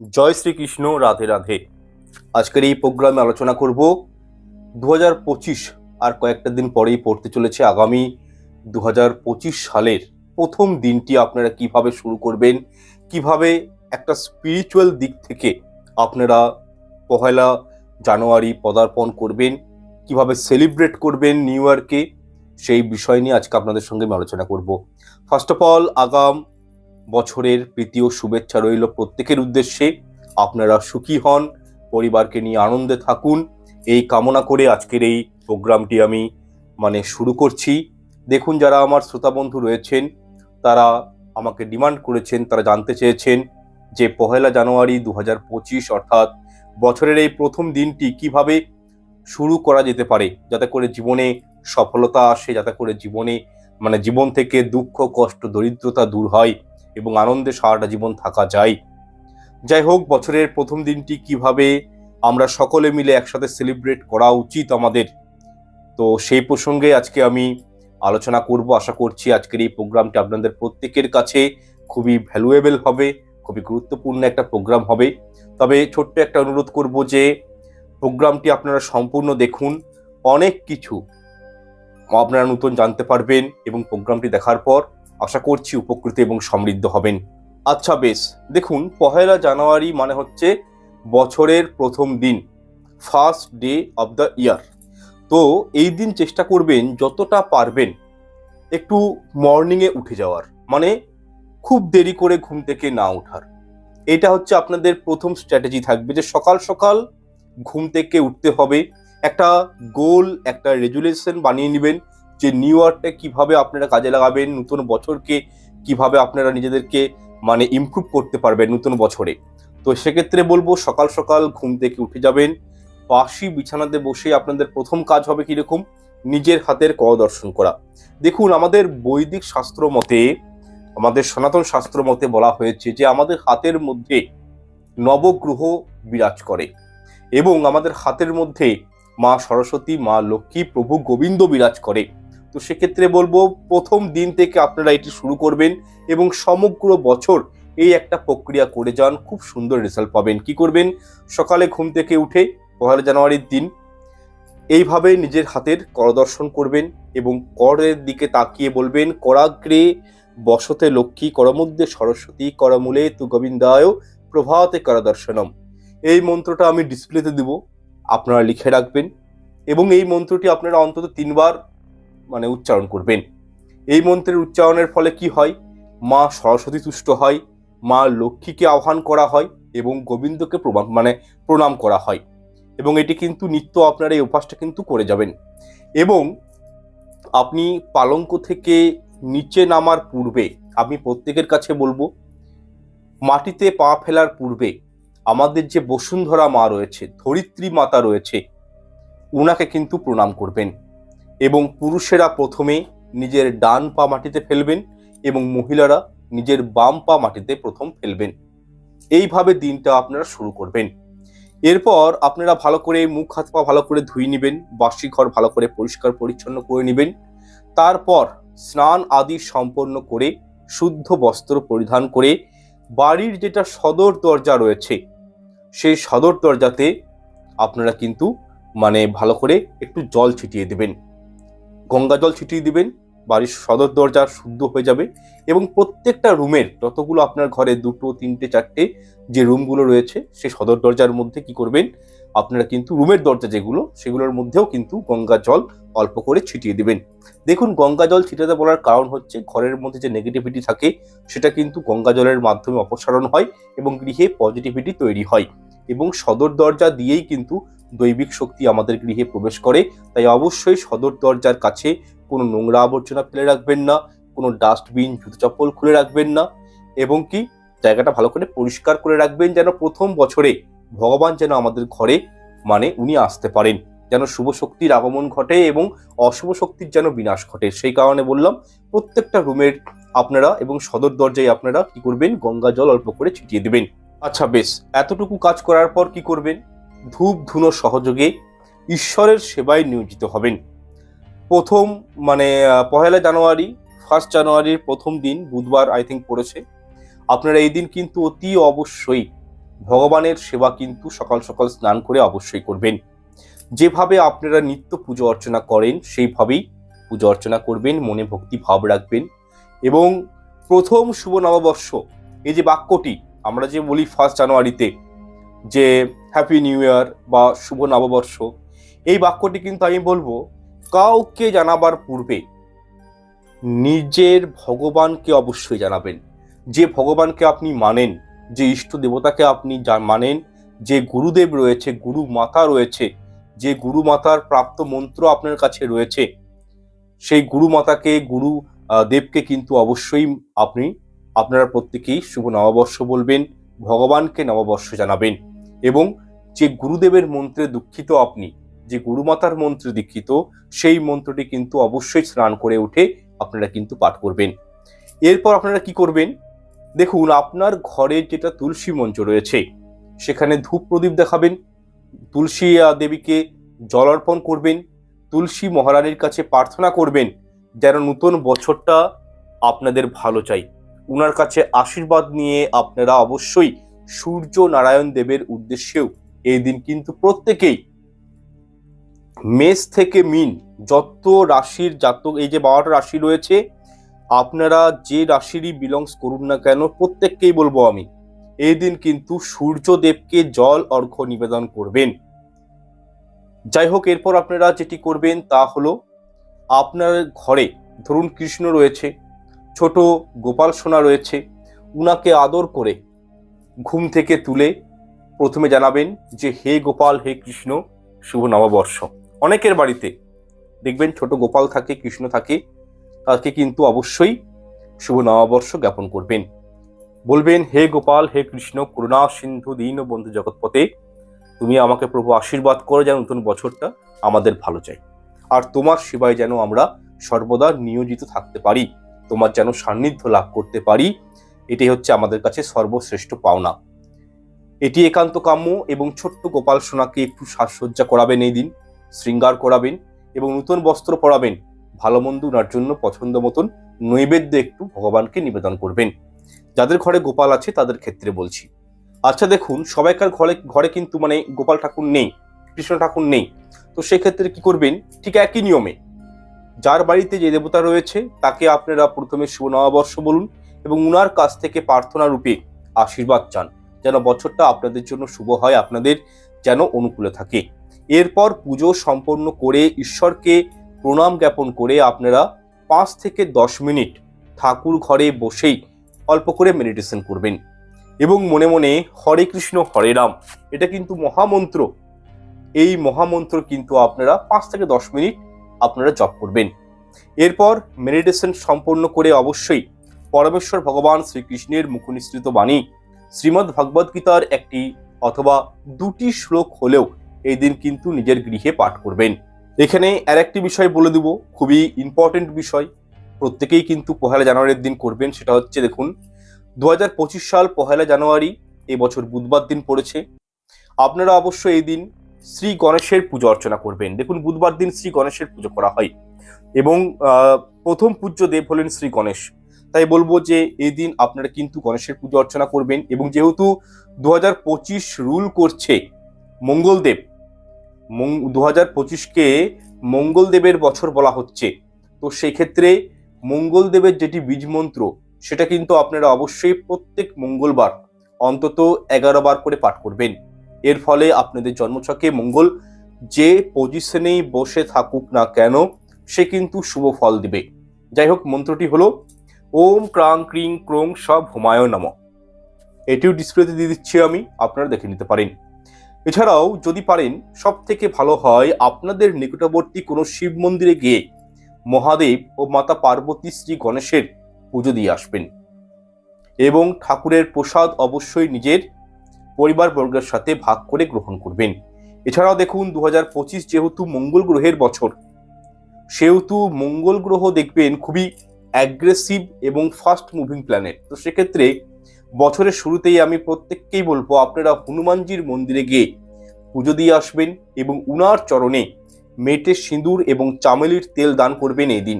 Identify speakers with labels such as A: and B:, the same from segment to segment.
A: জয় শ্রীকৃষ্ণ, রাধে রাধে। আজকের এই প্রোগ্রামে আলোচনা করব দু আর কয়েকটা দিন পরেই পড়তে চলেছে আগামী দু সালের প্রথম দিনটি আপনারা কীভাবে শুরু করবেন, কীভাবে একটা স্পিরিচুয়াল দিক থেকে আপনারা পহেলা জানুয়ারি পদার্পণ করবেন, কীভাবে সেলিব্রেট করবেন নিউ ইয়ারকে সেই বিষয় নিয়ে আজকে আপনাদের সঙ্গে আমি আলোচনা করব। ফার্স্ট অফ অল আগাম বছরের প্রীতি ও শুভেচ্ছা রইল প্রত্যেকের উদ্দেশ্যে। আপনারা সুখী হন, পরিবারকে নিয়ে আনন্দে থাকুন। এই কামনা করে আজকের এই প্রোগ্রামটি আমি মানে শুরু করছি। দেখুন, যারা আমার শ্রোতা বন্ধু রয়েছেন, তারা আমাকে ডিমান্ড করেছেন, তারা জানতে চেয়েছেন যে পহেলা জানুয়ারি দু পঁচিশ, অর্থাৎ বছরের এই প্রথম দিনটি কীভাবে শুরু করা যেতে পারে, যাতে করে জীবনে সফলতা আসে, যাতে করে জীবনে মানে জীবন থেকে দুঃখ, কষ্ট, দরিদ্রতা দূর হয়। এবং আনন্দে সারাটা জীবন থাকা যায়। যাই হোক বছরের প্রথম দিনটি কীভাবে আমরা সকলে মিলে একসাথে সেলিব্রেট করা উচিত আমাদের? তো সেই প্রসঙ্গে আজকে আমি আলোচনা করব। আশা করছি আজকের এই প্রোগ্রামটি আপনাদের প্রত্যেকের কাছে খুবই ভ্যালুয়েবল হবে, খুবই গুরুত্বপূর্ণ একটা প্রোগ্রাম হবে। তবে ছোট্ট একটা অনুরোধ করব যে, প্রোগ্রামটি আপনারা সম্পূর্ণ দেখুন। অনেক কিছু আপনারা নতুন জানতে পারবেন এবং প্রোগ্রামটি দেখার পর আশা করছি উপকৃত এবং সমৃদ্ধ হবেন। আচ্ছা বেশ, দেখুন, পহেলা জানুয়ারি মানে হচ্ছে বছরের প্রথম দিন first day of the year তো এই দিন চেষ্টা করবেন যতটা পারবেন একটু মর্নিংয়ে উঠে যাওয়ার মানে খুব দেরি করে ঘুম থেকে না ওঠার। এটা হচ্ছে আপনাদের প্রথম স্ট্র্যাটেজি থাকবে যে সকাল সকাল ঘুম থেকে উঠতে হবে, একটা গোল একটা রেজুলেশন বানিয়ে নেবেন। যে নিউ ইয়ারটা কীভাবে আপনারা কাজে লাগাবেন, নতুন বছরকে কীভাবে আপনারা নিজেদেরকে মানে ইমপ্রুভ করতে পারবেন নতুন বছরে। তো সেক্ষেত্রে বলব সকাল সকাল ঘুম থেকে উঠে যাবেন বাসি বিছানাতে বসে আপনাদের প্রথম কাজ হবে কীরকম? নিজের হাতের ক দর্শন করা। দেখুন, আমাদের বৈদিক শাস্ত্র মতে, আমাদের সনাতন শাস্ত্র মতে বলা হয়েছে যে আমাদের হাতের মধ্যে নবগ্রহ বিরাজ করে এবং আমাদের হাতের মধ্যে মা সরস্বতী, মা লক্ষ্মী, প্রভু গোবিন্দ বিরাজ করে। তো সেক্ষেত্রে বলব প্রথম দিন থেকে আপনারা এটি শুরু করবেন এবং সমগ্র বছর এই একটা প্রক্রিয়া করে যান, খুব সুন্দর রেজাল্ট পাবেন। কি করবেন? সকালে ঘুম থেকে উঠে পহেলা জানুয়ারির দিন এইভাবে নিজের হাতের করদর্শন করবেন এবং করের দিকে তাকিয়ে বলবেন, করাগ্রে বসতে লক্ষ্মী করমধ্যে সরস্বতী করমূলে তু গোবিন্দায় প্রভাতে করদর্শনম। এই মন্ত্রটা আমি ডিসপ্লেতে দিব, আপনারা লিখে রাখবেন। এবং এই মন্ত্রটি আপনারা অন্তত তিনবার মানে উচ্চারণ করবেন। এই মন্ত্রের উচ্চারণের ফলে কি হয়? মা সরস্বতী তুষ্ট হয়, মা লক্ষ্মীকে আহ্বান করা হয় এবং গোবিন্দকে প্রণাম মানে প্রণাম করা হয়। এবং এটি কিন্তু নিত্য আপনারা এই অভ্যাসটা কিন্তু করে যাবেন। এবং আপনি পালঙ্ক থেকে নিচে নামার পূর্বে, আমি প্রত্যেকের কাছে বলব, মাটিতে পা ফেলার পূর্বে আমাদের যে বসুন্ধরা মা রয়েছে, ধরিত্রী মাতা রয়েছে ওনাকে কিন্তু প্রণাম করবেন। এবং পুরুষেরা প্রথমে নিজের ডান পা মাটিতে ফেলবেন এবং মহিলারা নিজের বাম পা মাটিতে প্রথম ফেলবেন। এইভাবে দিনটা আপনারা শুরু করবেন। এরপর আপনারা ভালো করে মুখ, হাত পা ভালো করে ধুয়ে নেবেন বাসি ঘর ভালো করে পরিষ্কার পরিচ্ছন্ন করে নেবেন। তারপর স্নান আদি সম্পন্ন করে, শুদ্ধ বস্ত্র পরিধান করে, বাড়ির যেটা সদর দরজা রয়েছে, সেই সদর দরজাতে আপনারা কিন্তু মানে ভালো করে একটু জল ছিটিয়ে দেবেন। গঙ্গা জল ছিটিয়ে দিবেন, বাড়ির সদর দরজা শুদ্ধ হয়ে যাবে এবং প্রত্যেকটা রুমের যতগুলো আপনার ঘরে দুটো, তিনটে, চারটে যে রুমগুলো রয়েছে সেই সদর দরজার মধ্যে কি করবেন? আপনারা কিন্তু রুমের দরজা যেগুলো, সেগুলোর মধ্যেও কিন্তু গঙ্গা জল অল্প করে ছিটিয়ে দিবেন। দেখুন, গঙ্গা জল ছিটাতে বলার কারণ হচ্ছে ঘরের মধ্যে যে নেগেটিভিটি থাকে, সেটা কিন্তু গঙ্গা জলের মাধ্যমে অপসারণ হয় এবং গৃহে পজিটিভিটি তৈরি হয় এবং সদর দরজা দিয়েই কিন্তু দৈবিক শক্তি আমাদের গৃহে প্রবেশ করে, তাই অবশ্যই সদর দরজার কাছে কোনো নোংরা আবর্জনা ফেলে রাখবেন না, কোনো ডাস্টবিন, জুতো চপ্পল খুলে রাখবেন না এবং কি জায়গাটা ভালো করে পরিষ্কার করে রাখবেন যেন প্রথম বছরে ভগবান যেন আমাদের ঘরে মানে উনি আসতে পারেন, যেন শুভ শক্তির আগমন ঘটে এবং অশুভ শক্তির যেন বিনাশ ঘটে। সেই কারণে বললাম, প্রত্যেকটা রুমের আপনারা এবং সদর দরজায় আপনারা কি করবেন? গঙ্গা জল অল্প করে ছিটিয়ে দেবেন। আচ্ছা বেশ, এতটুকু কাজ করার পর কি করবেন? ধূপ ধুনো সহযোগে ঈশ্বরের সেবায় নিয়োজিত হবেন। প্রথম মানে পহেলা জানুয়ারি ফার্স্ট জানুয়ারির প্রথম দিন বুধবার আই থিঙ্ক পড়েছে। আপনারা এই দিন কিন্তু অতি অবশ্যই ভগবানের সেবা কিন্তু সকাল সকাল স্নান করে অবশ্যই করবেন। যেভাবে আপনারা নিত্য পুজো অর্চনা করেন, সেইভাবেই পুজো অর্চনা করবেন, মনে ভক্তি ভাব রাখবেন এবং প্রথম শুভ নববর্ষ, এই যে বাক্যটি, আমরা যে বলি ফার্স্ট জানুয়ারিতে, যে হ্যাপি নিউ ইয়ার বা শুভ নববর্ষ। এই বাক্যটি কিন্তু আমি বলব, কাউকে জানাবার পূর্বে নিজের ভগবানকে অবশ্যই জানাবেন। যে ভগবানকে আপনি মানেন, যে ইষ্ট দেবতাকে আপনি মানেন, যে গুরুদেব রয়েছে, গুরু মাতা রয়েছে, যে গুরু মাতার প্রাপ্ত মন্ত্র আপনার কাছে রয়েছে, সেই গুরু মাতাকে, গুরু দেবকে কিন্তু অবশ্যই আপনি, আপনারা প্রত্যেকেই শুভ নববর্ষ বলবেন, ভগবানকে নববর্ষ জানাবেন। এবং যে গুরুদেবের মন্ত্রে দুঃখিত আপনি, যে গুরুমাতার মন্ত্রে দীক্ষিত, সেই মন্ত্রটি কিন্তু অবশ্যই স্নান করে উঠে আপনারা কিন্তু পাঠ করবেন। এরপর আপনারা কি করবেন? দেখুন, আপনার ঘরের যেটা তুলসী মঞ্চ রয়েছে, সেখানে ধূপ প্রদীপ দেখাবেন, তুলসী দেবীকে জল অর্পণ করবেন, তুলসী মহারানীর কাছে প্রার্থনা করবেন, যেন নতুন বছরটা আপনাদের ভালো চাই। উনার কাছে আশীর্বাদ নিয়ে আপনারা অবশ্যই সূর্য নারায়ণ দেবের উদ্দেশ্যেও এই দিন কিন্তু প্রত্যেকেই মেষ থেকে মিন যত রাশির জাতক, এই যে বারোটা রাশি রয়েছে, আপনারা যে রাশিরই বিলংস করুন না কেন, প্রত্যেককেই বলব আমি, এই দিন কিন্তু সূর্যদেবকে জল, অর্ঘ্য নিবেদন করবেন। যাই হোক, এরপর আপনারা যেটি করবেন তা হলো, আপনার ঘরে ধরুন কৃষ্ণ রয়েছে, ছোট গোপাল সোনা রয়েছে, উনাকে আদর করে ঘুম থেকে তুলে প্রথমে জানাবেন যে, হে গোপাল, হে কৃষ্ণ, শুভ নববর্ষ। অনেকের বাড়িতে দেখবেন ছোট গোপাল থাকে, কৃষ্ণ থাকে, তাকে কিন্তু অবশ্যই শুভ নববর্ষ জ্ঞাপন করবেন। বলবেন, হে গোপাল, হে কৃষ্ণ, করুণা সিন্ধু দীন বন্ধু জগৎপথে, তুমি আমাকে প্রভু আশীর্বাদ করে যেন নতুন বছরটা আমাদের ভালো চাই। আর তোমার সেবায় যেন আমরা সর্বদা নিয়োজিত থাকতে পারি, তোমার যেন সান্নিধ্য লাভ করতে পারি এটাই হচ্ছে আমাদের কাছে সর্বশ্রেষ্ঠ পাওনা। এটি একান্ত কাম্য এবং ছোট্ট গোপাল সোনাকে একটু সাজসজ্জা করাবেন এই দিন, শৃঙ্গার করাবেন এবং নতুন বস্ত্র পরাবেন, ভালো মন্দ জন্য পছন্দ মতন নৈবেদ্য একটু ভগবানকে নিবেদন করবেন। যাদের ঘরে গোপাল আছে তাদের ক্ষেত্রে বলছি। আচ্ছা দেখুন, সবাইকার ঘরে ঘরে কিন্তু মানে গোপাল ঠাকুর নেই, কৃষ্ণ ঠাকুর নেই। তো সেক্ষেত্রে কি করবেন? ঠিক একই নিয়মে। যার বাড়িতে যে দেবতা রয়েছে তাকে আপনারা প্রথমে শুভ নববর্ষ বলুন এবং উনার কাছ থেকে প্রার্থনা রূপে আশীর্বাদ চান। যেন বছরটা আপনাদের জন্য শুভ হয়, আপনাদের যেন অনুকূলে থাকে। এরপর পুজো সম্পন্ন করে ঈশ্বরকে প্রণাম জ্ঞাপন করে আপনারা পাঁচ থেকে দশ মিনিট ঠাকুর ঘরে বসেই অল্প করে মেডিটেশন করবেন। এবং মনে মনে হরে কৃষ্ণ, হরে রাম, এটা কিন্তু মহামন্ত্র। এই মহামন্ত্র কিন্তু আপনারা পাঁচ থেকে দশ মিনিট আপনারা জপ করবেন। এরপর মেডিটেশন সম্পন্ন করে অবশ্যই পরমেশ্বর ভগবান শ্রীকৃষ্ণের মুখনিসৃত বাণী। শ্রীমদ্ ভগবদ গীতার একটি অথবা দুটি শ্লোক হলেও এই দিন কিন্তু নিজের গৃহে পাঠ করবেন। এখানে আর একটি বিষয় বলে দেব, খুবই ইম্পর্টেন্ট বিষয়। প্রত্যেকেই কিন্তু পহেলা জানুয়ারির দিন করবেন, সেটা হচ্ছে দেখুন দু হাজার পঁচিশ সাল পহেলা জানুয়ারি এবছর বুধবার দিন পড়েছে। আপনারা অবশ্য এই দিন শ্রী গণেশের পুজো অর্চনা করবেন। দেখুন, বুধবার দিন শ্রী গণেশের পুজো করা হয় এবং প্রথম পূজ্য দেব হলেন শ্রী গণেশ। তাই বলব যে এই দিন আপনারা কিন্তু গণেশের পুজো অর্চনা করবেন এবং যেহেতু দু হাজার পঁচিশ রুল করছে মঙ্গলদেব দু হাজার পঁচিশকে মঙ্গলদেবের বছর বলা হচ্ছে। তো সেই ক্ষেত্রে মঙ্গলদেবের যেটি বীজ মন্ত্র, সেটা কিন্তু আপনারা অবশ্যই প্রত্যেক মঙ্গলবার অন্তত এগারো বার করে পাঠ করবেন। এর ফলে আপনাদের জন্মছকে মঙ্গল যে পজিশনেই বসে থাকুক না কেন, সে কিন্তু শুভ ফল দিবে। যাই হোক, মন্ত্রটি হলো ওম ক্রাং ক্রিং ক্রোং সব হুমায়ুন নম এটিও ডিসপ্লেতে দিয়ে দিচ্ছি আমি, আপনারা দেখে নিতে পারেন। এছাড়াও যদি পারেন সব থেকে ভালো হয় আপনাদের নিকটবর্তী কোনো শিব মন্দিরে গিয়ে মহাদেব ও মাতা পার্বতী শ্রী গণেশের পুজো দিয়ে আসবেন। এবং ঠাকুরের প্রসাদ অবশ্যই নিজের পরিবারবর্গের সাথে ভাগ করে গ্রহণ করবেন। এছাড়াও দেখুন দু হাজার পঁচিশ যেহেতু মঙ্গল গ্রহের বছর, সেহেতু মঙ্গল গ্রহ দেখবেন খুবই অ্যাগ্রেসিভ এবং ফাস্ট মুভিং প্ল্যানেট তো সেক্ষেত্রে বছরের শুরুতেই আমি প্রত্যেককেই বলব, আপনারা হনুমানজির মন্দিরে গিয়ে পুজো দিয়ে আসবেন এবং উনার চরণে মেটে সিঁদুর এবং চামেলির তেল দান করবেন এই দিন।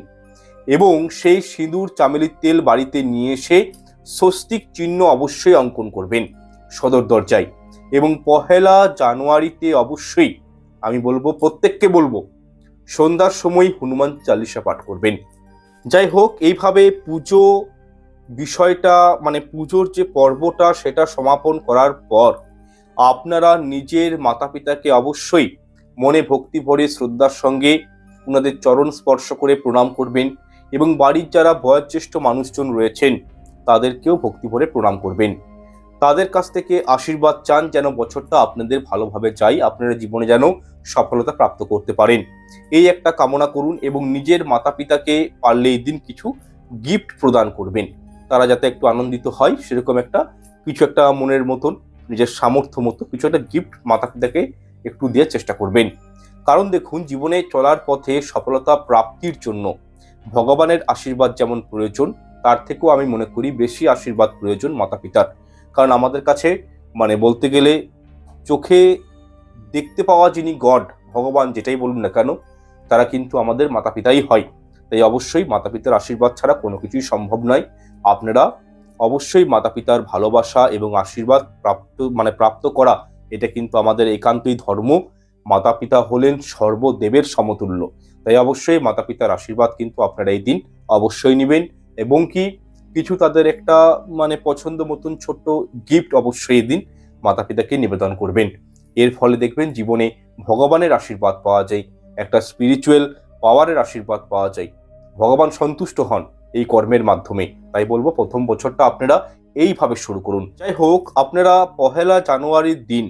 A: এবং সেই সিঁদুর, চামেলির তেল বাড়িতে নিয়ে এসে স্বস্তিক চিহ্ন অবশ্যই অঙ্কন করবেন সদর দরজায়। এবং পহেলা জানুয়ারিতে অবশ্যই আমি বলব, প্রত্যেককে বলব, সন্ধ্যার সময় হনুমান চালিসা পাঠ করবেন। যাই হোক, এইভাবে পুজো বিষয়টা মানে পুজোর যে পর্বটা, সেটা সমাপন করার পর আপনারা নিজের মাতা পিতাকে অবশ্যই মনে ভক্তি ভরে শ্রদ্ধার সঙ্গে ওনাদের চরণ স্পর্শ করে প্রণাম করবেন এবং বাড়ির যারা বয়োজ্যেষ্ঠ মানুষজন রয়েছেন, তাদেরকেও ভক্তি ভরে প্রণাম করবেন। তাদের কাছ থেকে আশীর্বাদ চান যেন বছরটা আপনাদের ভালোভাবে চাই আপনারা জীবনে যেন সফলতা প্রাপ্ত করতে পারেন। এই একটা কামনা করুন এবং নিজের মাতা পিতাকে পারলে এই দিন কিছু গিফট প্রদান করবেন। তারা যাতে একটু আনন্দিত হয়, সেরকম একটা কিছু একটা মনের মতন, নিজের সামর্থ্য মতো কিছু একটা গিফট মাতা পিতাকে একটু দেওয়ার চেষ্টা করবেন। কারণ দেখুন, জীবনে চলার পথে সফলতা প্রাপ্তির জন্য ভগবানের আশীর্বাদ যেমন প্রয়োজন, তার থেকেও আমি মনে করি বেশি আশীর্বাদ প্রয়োজন মাতা পিতার কারণ আমাদের কাছে মানে বলতে গেলে চোখে দেখতে পাওয়া যিনি গড, ভগবান যেটাই বলুন না কেন, তারা কিন্তু আমাদের মাতা পিতাই হয়। তাই অবশ্যই মাতা পিতার আশীর্বাদ ছাড়া কোনো কিছুই সম্ভব নয়। আপনারা অবশ্যই মাতা পিতার ভালোবাসা এবং আশীর্বাদ প্রাপ্ত মানে প্রাপ্ত করা, এটা কিন্তু আমাদের একান্তই ধর্ম। মাতা পিতা হলেন সর্বদেবের সমতুল্য। তাই অবশ্যই মাতা পিতার আশীর্বাদ কিন্তু আপনারা এই দিন অবশ্যই নেবেন। এবং কি কিছু তাদের একটা মানে পছন্দ মতন ছোট্ট গিফট অবশ্যই দিন মাতা পিতাকে নিবেদন করবেন। এর ফলে দেখবেন জীবনে ভগবানের আশীর্বাদ পাওয়া যায়, একটা স্পিরিচুয়াল পাওয়ারের আশীর্বাদ পাওয়া যায়। ভগবান সন্তুষ্ট হন এই কর্মের মাধ্যমে। তাই বলব, প্রথম বছরটা আপনারা এইভাবে শুরু করুন। যাই হোক, আপনারা পহেলা জানুয়ারির দিন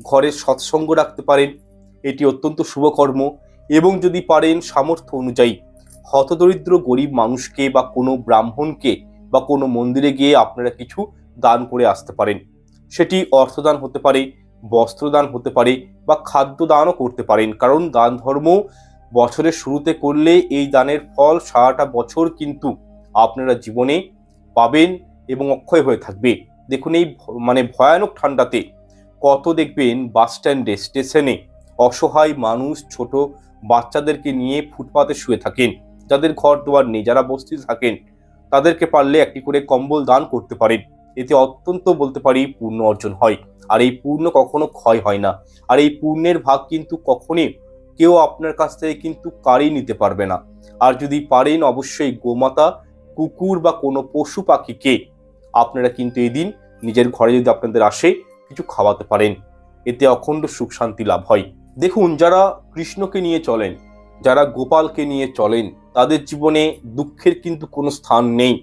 A: ঘরে সৎসঙ্গ রাখতে পারেন, এটি অত্যন্ত শুভকর্ম এবং যদি পারেন, সামর্থ্য অনুযায়ী হতদরিদ্র গরিব মানুষকে বা কোনো ব্রাহ্মণকে বা কোনো মন্দিরে গিয়ে আপনারা কিছু দান করে আসতে পারেন। সেটি অর্থদান হতে পারে, বস্ত্রদান হতে পারে বা খাদ্য দানও করতে পারেন। কারণ দান ধর্ম বছরের শুরুতে করলে এই দানের ফল সারাটা বছর কিন্তু আপনারা জীবনে পাবেন এবং অক্ষয় হয়ে থাকবে। দেখুন এই মানে ভয়ানক ঠান্ডাতে কত দেখবেন বাস স্ট্যান্ডে, স্টেশনে অসহায় মানুষ, ছোট বাচ্চাদেরকে নিয়ে ফুটপাতে শুয়ে থাকেন। যাদের ঘর দুয়ার নেই, যারা বস্তিতে থাকেন তাদেরকে পারলে একটি করে কম্বল দান করতে পারেন। এতে অত্যন্ত বলতে পারি পূর্ণ অর্জন হয়। আর এই পূর্ণ কখনো ক্ষয় হয় না। আর এই পূর্ণের ভাগ কিন্তু কখনই কেউ আপনার কাছ থেকে কিন্তু কারিয়ে নিতে পারবে না। আর যদি পারেন অবশ্যই গোমাতা, কুকুর বা কোনো পশু পাখিকে আপনারা কিন্তু এই দিন নিজের ঘরে যদি আপনাদের আসে কিছু খাওয়াতে পারেন। এতে অখণ্ড সুখ শান্তি লাভ হয়। দেখুন, যারা কৃষ্ণকে নিয়ে চলেন, যারা গোপালকে নিয়ে চলেন তাদের জীবনে দুঃখের কিন্তু কোনো স্থান নেই।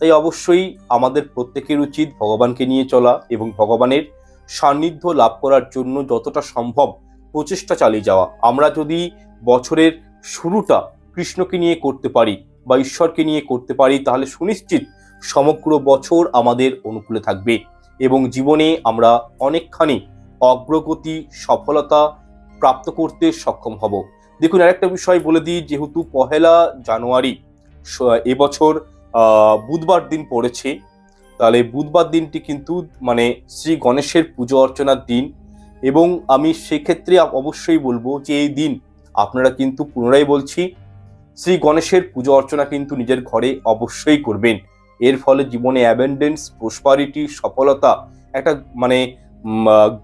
A: তাই অবশ্যই আমাদের প্রত্যেকের উচিত ভগবানকে নিয়ে চলা এবং ভগবানের সান্নিধ্য লাভ করার জন্য যতটা সম্ভব প্রচেষ্টা চালিয়ে যাওয়া। আমরা যদি বছরের শুরুটা কৃষ্ণকে নিয়ে করতে পারি বা ঈশ্বরকে নিয়ে করতে পারি, তাহলে সুনিশ্চিত সমগ্র বছর আমাদের অনুকূলে থাকবে এবং জীবনে আমরা অনেকখানি অগ্রগতি, সফলতা প্রাপ্ত করতে সক্ষম হব। দেখুন, আরেকটা বিষয় বলে দিই, যেহেতু পহেলা জানুয়ারি এবছর বুধবার দিন পড়েছে, তাহলে বুধবার দিনটি কিন্তু মানে শ্রী গণেশের পুজো অর্চনার দিন এবং আমি সেক্ষেত্রে অবশ্যই বলব যে এই দিন আপনারা কিন্তু পুনরায় বলছি, শ্রী গণেশের পুজো অর্চনা কিন্তু নিজের ঘরে অবশ্যই করবেন। এর ফলে জীবনে অ্যাবেন্ডেন্স প্রসপারিটি সফলতা, একটা মানে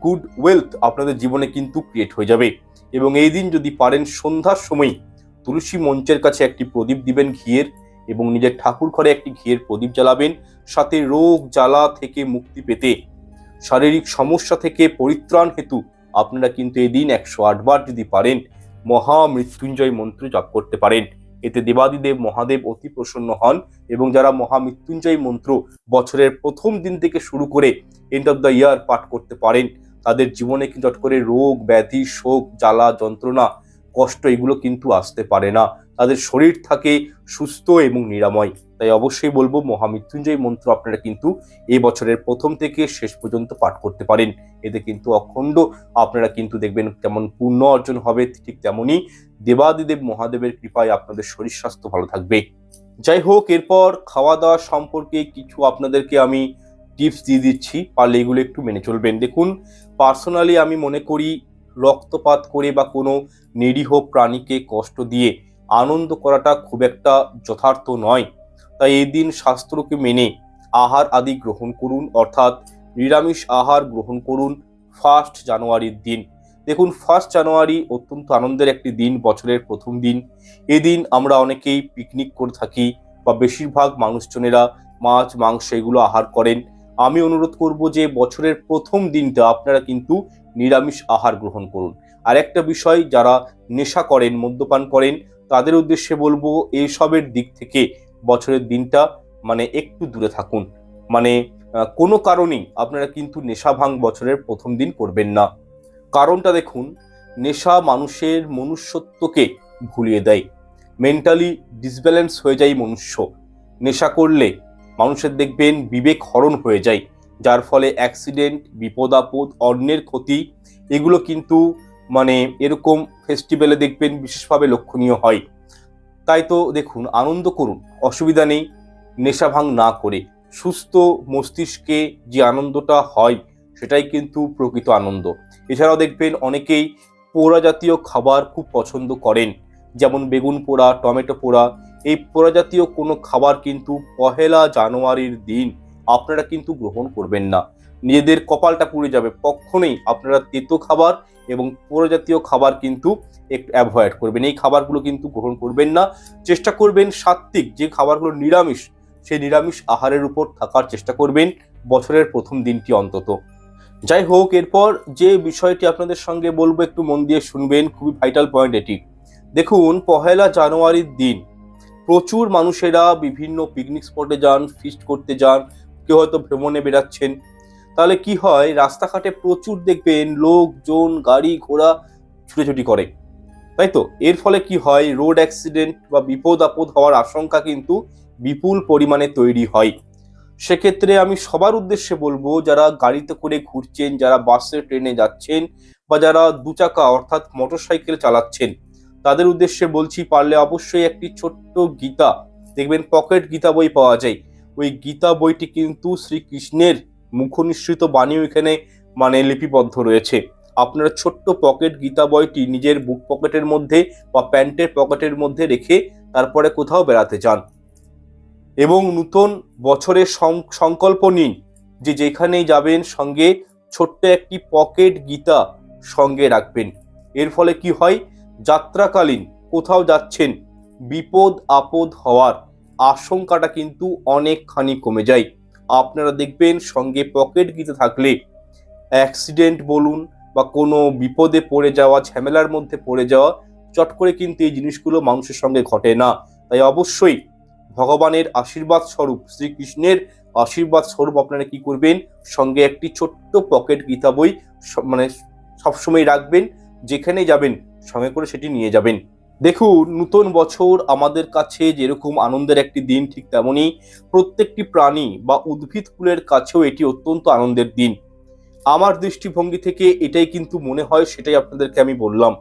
A: গুড ওয়েলথ আপনাদের জীবনে কিন্তু ক্রিয়েট হয়ে যাবে। এবং এই দিন যদি পারেন সন্ধ্যার সময় তুলসী মঞ্চের কাছে একটি প্রদীপ দিবেন ঘিয়ের এবং নিজের ঠাকুর ঘরে একটি ঘিয়ের প্রদীপ জ্বালাবেন, সাথে রোগ জ্বালা থেকে মুক্তি পেতে। শারীরিক সমস্যা থেকে পরিত্রাণ হেতু আপনারা কিন্তু এই দিন একশো আটবার যদি পারেন মহামৃত্যুঞ্জয় মন্ত্র জপ করতে পারেন। এতে দেবাদিদেব মহাদেব অতি প্রসন্ন হন এবং যারা মহামৃত্যুঞ্জয় মন্ত্র বছরের প্রথম দিন থেকে শুরু করে এন্ড অফ দ্য ইয়ার পাঠ করতে পারেন তাদের জীবনে কিন্তু চট করে রোগ, ব্যাধি, শোক, জ্বালা, যন্ত্রণা, কষ্ট এগুলো কিন্তু আসতে পারে না। তাদের শরীর থাকে সুস্থ এবং নিরাময়। তাই অবশ্যই বলব, মহামৃত্যুঞ্জয় মন্ত্র আপনারা কিন্তু এই বছরের প্রথম থেকে শেষ পর্যন্ত পাঠ করতে পারেন। এতে কিন্তু অখণ্ড আপনারা কিন্তু দেখবেন যেমন পূর্ণ অর্জন হবে ঠিক তেমনই দেবাদিদেব মহাদেবের কৃপায় আপনাদের শরীর স্বাস্থ্য ভালো থাকবে। যাই হোক, এরপর খাওয়া দাওয়া সম্পর্কে কিছু আপনাদেরকে আমি টিপস দিয়ে দিচ্ছি। পারলে এগুলো একটু মেনে চলবেন। দেখুন পার্সোনালি আমি মনে করি রক্তপাত করে বা কোনো নিরীহ প্রাণীকে কষ্ট দিয়ে আনন্দ করাটা খুব একটা যথার্থ নয়। তাই এই দিন শাস্ত্রকে মেনে আহার আদি গ্রহণ করুন, অর্থাৎ নিরামিষ আহার গ্রহণ করুন ফার্স্ট জানুয়ারির দিন। দেখুন, ফার্স্ট জানুয়ারি অত্যন্ত আনন্দের একটি দিন, বছরের প্রথম দিন। এদিন আমরা অনেকেই পিকনিক করে থাকি বা বেশিরভাগ মানুষজনেরা মাছ, মাংস এগুলো আহার করেন। আমি অনুরোধ করব যে বছরের প্রথম দিনটা আপনারা কিন্তু নিরামিষ আহার গ্রহণ করুন। আর একটা বিষয়, যারা নেশা করেন, মদ্যপান করেন, তাদের উদ্দেশ্যে বলব এইসবের দিক থেকে বছরের দিনটা মানে একটু দূরে থাকুন। মানে কোনো কারণেই আপনারা কিন্তু নেশা ভাঙ বছরের প্রথম দিন করবেন না। কারণটা দেখুন, নেশা মানুষের মনুষ্যত্বকে ভুলিয়ে দেয়। মেন্টালি ডিসব্যালেন্স হয়ে যায় মনুষ্য। নেশা করলে মানুষের দেখবেন বিবেক হরণ হয়ে যায়, যার ফলে অ্যাক্সিডেন্ট বিপদ আপদ, অন্যের ক্ষতি, এগুলো কিন্তু মানে এরকম ফেস্টিভ্যালে দেখবেন বিশেষভাবে লক্ষণীয় হয়। তাই তো দেখুন, আনন্দ করুন, অসুবিধা নেই, নেশা ভাঙ না করে, সুস্থ মস্তিষ্কে যে আনন্দটা হয়, সেটাই কিন্তু প্রকৃত আনন্দ। এছাড়াও দেখবেন অনেকেই পোড়া জাতীয় খাবার খুব পছন্দ করেন। যেমন বেগুন পোড়া, টমেটো পোড়া, এই পোড়া জাতীয় কোনো খাবার কিন্তু পহেলা জানুয়ারির দিন আপনারা কিন্তু গ্রহণ করবেন না। নিজেদের কপালটা পুড়ে যাবে। কখনোই আপনারা তেতো খাবার এবং পোড়া জাতীয় খাবার কিন্তু একটু অ্যাভয়েড করবেন। এই খাবারগুলো কিন্তু গ্রহণ করবেন না। চেষ্টা করবেন সাত্ত্বিক যে খাবারগুলো নিরামিষ, সেই নিরামিষ আহারের উপর থাকার চেষ্টা করবেন বছরের প্রথম দিনটি অন্তত। যাই হোক, এরপর যে বিষয়টি আপনাদের সঙ্গে বলব, একটু মন দিয়ে শুনবেন। খুবই ভাইটাল পয়েন্ট এটি। দেখুন, পহেলা জানুয়ারির দিন প্রচুর মানুষেরা বিভিন্ন পিকনিক স্পটে যান ফিস্ট করতে যান, কেউ হয়তো ভ্রমণে বেরাচ্ছেন তাহলে কি হয়, রাস্তাঘাটে প্রচুর দেখবেন লোকজন, গাড়ি ঘোড়া ছুটেছুটি করে। তাই তো? এর ফলে কি হয় রোড অ্যাক্সিডেন্ট বা বিপদ আপদ হওয়ার আশঙ্কা কিন্তু বিপুল পরিমাণে তৈরি হয়। সেক্ষেত্রে আমি সবার উদ্দেশ্যে বলব, যারা গাড়িতে করে ঘুরছেন, যারা বাসে, ট্রেনে যাচ্ছেন বা যারা দু চাকা অর্থাৎ মোটরসাইকেল চালাচ্ছেন তাদের উদ্দেশ্যে বলছি, পারলে অবশ্যই একটি ছোট্ট গীতা, দেখবেন পকেট গীতা বই পাওয়া যায়। ওই গীতা বইটি কিন্তু শ্রীকৃষ্ণের মুখনিসৃত বাণী ওইখানে মানে লিপিবদ্ধ রয়েছে। আপনারা ছোট্ট পকেট গীতা বইটি নিজের বুক পকেটের মধ্যে বা প্যান্টের পকেটের মধ্যে রেখে তারপরে কোথাও বেড়াতে যান। এবং নূতন বছরের সংকল্প নিন যে যেখানেই যাবেন সঙ্গে ছোট্ট একটি পকেট গীতা সঙ্গে রাখবেন। এর ফলে কি হয়? যাত্রাকালীন কোথাও যাচ্ছেন, বিপদ আপদ হওয়ার আশঙ্কাটা কিন্তু অনেকখানি কমে যায়। আপনারা দেখবেন সঙ্গে পকেট গীতা থাকলে অ্যাক্সিডেন্ট বলুন বা কোনো বিপদে পড়ে যাওয়া, ঝামেলার মধ্যে পড়ে যাওয়া, চট করে কিন্তু এই জিনিসগুলো মানুষের সঙ্গে ঘটে না। তাই অবশ্যই ভগবানের আশীর্বাদ স্বরূপ, শ্রীকৃষ্ণের আশীর্বাদ স্বরূপ আপনারা কি করবেন? সঙ্গে একটি ছোট্ট পকেট গীতা বই মানে সবসময় রাখবেন। যেখানে যাবেন সঙ্গে করে সেটি নিয়ে যাবেন। দেখুন, নূতন বছর আমাদের কাছে যেরকম আনন্দের একটি দিন, ঠিক তেমনি প্রত্যেকটি প্রাণী বা উদ্ভিদ কুলের কাছেও এটি অত্যন্ত আনন্দের দিন। আমার দৃষ্টিভঙ্গি থেকে এটাই কিন্তু মনে হয়, সেটাই আপনাদেরকে আমি বললাম।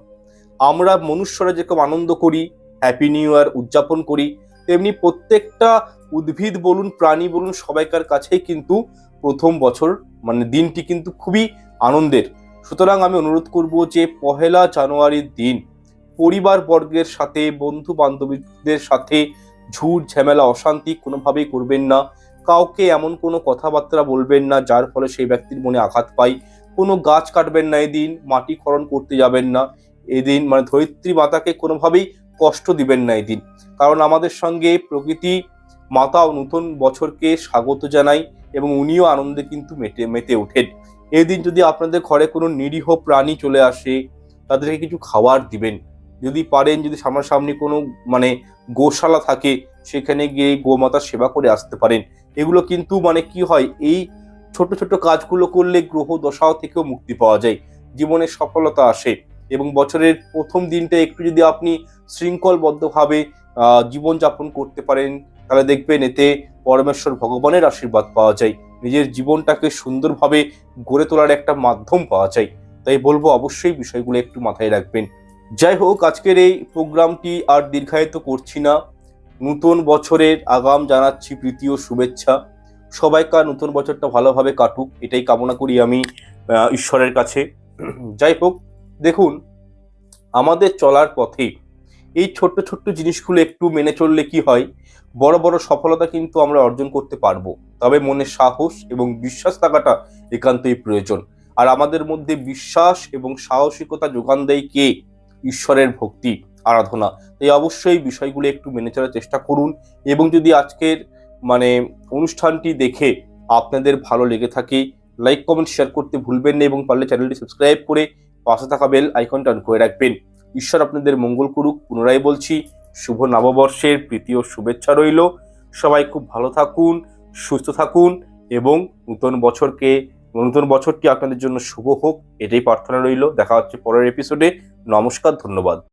A: আমরা মনুষ্যরা যেরকম আনন্দ করি হ্যাপি নিউ ইয়ার উদযাপন করি, তেমনি প্রত্যেকটা উদ্ভিদ বলুন, প্রাণী বলুন, সবাইকার কাছেই কিন্তু প্রথম বছর মানে দিনটি কিন্তু খুবই আনন্দের। সুতরাং আমি অনুরোধ করব যে পহেলা জানুয়ারির দিন পরিবার বর্গের সাথে, বন্ধু বান্ধবীদের সাথে ঝুট ঝামেলা, অশান্তি কোনোভাবেই করবেন না। কাউকে এমন কোনো কথাবার্তা বলবেন না যার ফলে সেই ব্যক্তির মনে আঘাত পায় কোনো গাছ কাটবেন না এদিন, মাটি খরণ করতে যাবেন না এদিন মানে ধরিত্রী মাতাকে কোনোভাবেই কষ্ট দিবেন না এদিন। কারণ আমাদের সঙ্গে প্রকৃতি মাতাও নতুন বছরকে স্বাগত জানাই এবং উনিও আনন্দে কিন্তু মেতে মেতে ওঠেন। এই দিন যদি আপনাদের ঘরে কোনো নিরীহ প্রাণী চলে আসে, তাদেরকে কিছু খাবার দিবেন। যদি পারেন, যদি সামনাসামনি কোনো মানে গোশালা থাকে, সেখানে গিয়ে গোমাতার সেবা করে আসতে পারেন। এগুলো কিন্তু মানে কি হয়, এই ছোট ছোট কাজগুলো করলে গ্রহ দশাও থেকেও মুক্তি পাওয়া যায় জীবনে সফলতা আসে। এবং বছরের প্রথম দিনটা একটু যদি আপনি শৃঙ্খলবদ্ধভাবে জীবনযাপন করতে পারেন, তাহলে দেখবেন এতে পরমেশ্বর ভগবানের আশীর্বাদ পাওয়া যায়। নিজের জীবনটাকে সুন্দরভাবে গড়ে তোলার একটা মাধ্যম পাওয়া যায়। তাই বলব, অবশ্যই বিষয়গুলো একটু মাথায় রাখবেন। যাই হোক, আজকের এই প্রোগ্রামটি আর দীর্ঘায়িত করছি না। নতুন বছরের আগাম জানাচ্ছি প্রীতি ও শুভেচ্ছা। সবাইকার নতুন বছরটা ভালোভাবে কাটুক, এটাই কামনা করি আমি ঈশ্বরের কাছে। যাই হোক, দেখুন, আমাদের চলার পথে এই ছোট্ট ছোট্ট জিনিসগুলো একটু মেনে চললে কি হয়? বড় বড় সফলতা কিন্তু আমরা অর্জন করতে পারব। তবে মনে সাহস এবং বিশ্বাস থাকাটা একান্তই প্রয়োজন। আর আমাদের মধ্যে বিশ্বাস এবং সাহসিকতা যোগান দেয় কে? ঈশ্বরের ভক্তি, আরাধনা। তাই অবশ্যই বিষয়গুলো একটু মেনে চলার চেষ্টা করুন এবং যদি আজকের মানে অনুষ্ঠানটি দেখে আপনাদের ভালো লেগে থাকে, লাইক, কমেন্ট, শেয়ার করতে ভুলবেন না এবং পারলে চ্যানেলটি সাবস্ক্রাইব করে পাশে থাকা বেল আইকনটা অন করে রাখবেন। ঈশ্বর আপনাদের মঙ্গল করুক। পুনরায় বলছি শুভ নববর্ষের প্রীতি ও শুভেচ্ছা রইল। সবাই খুব ভালো থাকুন, সুস্থ থাকুন এবং নতুন বছরকে, নতুন বছরটি আপনাদের জন্য শুভ হোক, এটাই প্রার্থনা রইল। দেখা হচ্ছে পরের এপিসোডে নমস্কার, ধন্যবাদ।